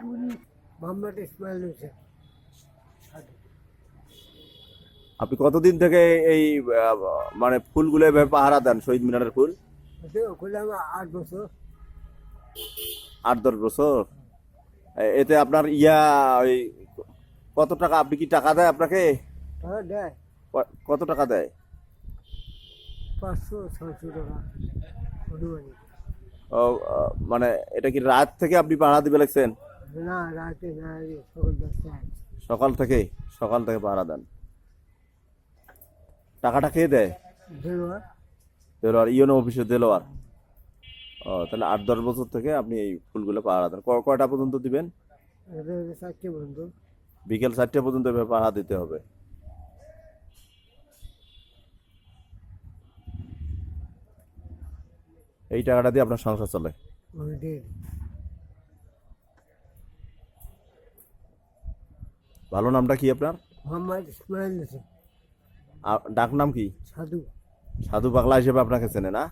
বুঝি মোহাম্মদ ইসমাইল আপনি কতদিন থেকে এই মানে ফুলগুলো এভাবে পাহারা দেন শহীদ মিনারের ফুল? আট বছর। আট দশ বছর? এতে আপনার ইয়া ওই কত টাকা আপনি কি টাকা দেয় আপনাকে? কত টাকা দেয়? পাঁচশো ছয়শো টাকা ও, মানে এটা কি রাত থেকে আপনি পাহারা দিবে লাগছেন না রাতে না সকাল থেকে সকাল থেকে পাহারা দেন। টাকাটা খেয়ে দেয়? দেলোয়ার। ইউনো অফিসে দেলোয়ার। ও তাহলে আট দশ বছর থেকে আপনি এই ফুলগুলো পাহারা দেন। কয়টা পর্যন্ত দিবেন? বিকেল চারটে পর্যন্ত পাহারা দিতে হবে। এই টাকাটা দিয়ে আপনার সংসার চলে। ভালো নামটা কি আপনার? মোহাম্মদ ইসমাইল ডাক নাম কি? সাধু। সাধু পাগলা হিসেবে আপনাকে চেনে না?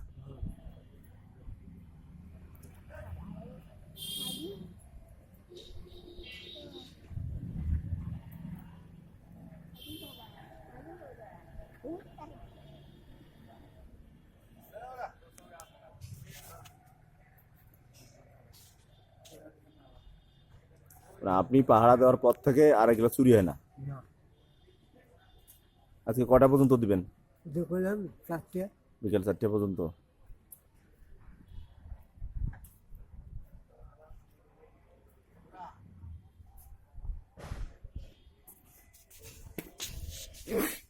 আপনি পাহারা দেওয়ার পর থেকে আর এগুলো চুরি হয় না। আজকে কটা পর্যন্ত দিবেন দেখলাম চারটে বিকেল চারটে পর্যন্ত Yeah.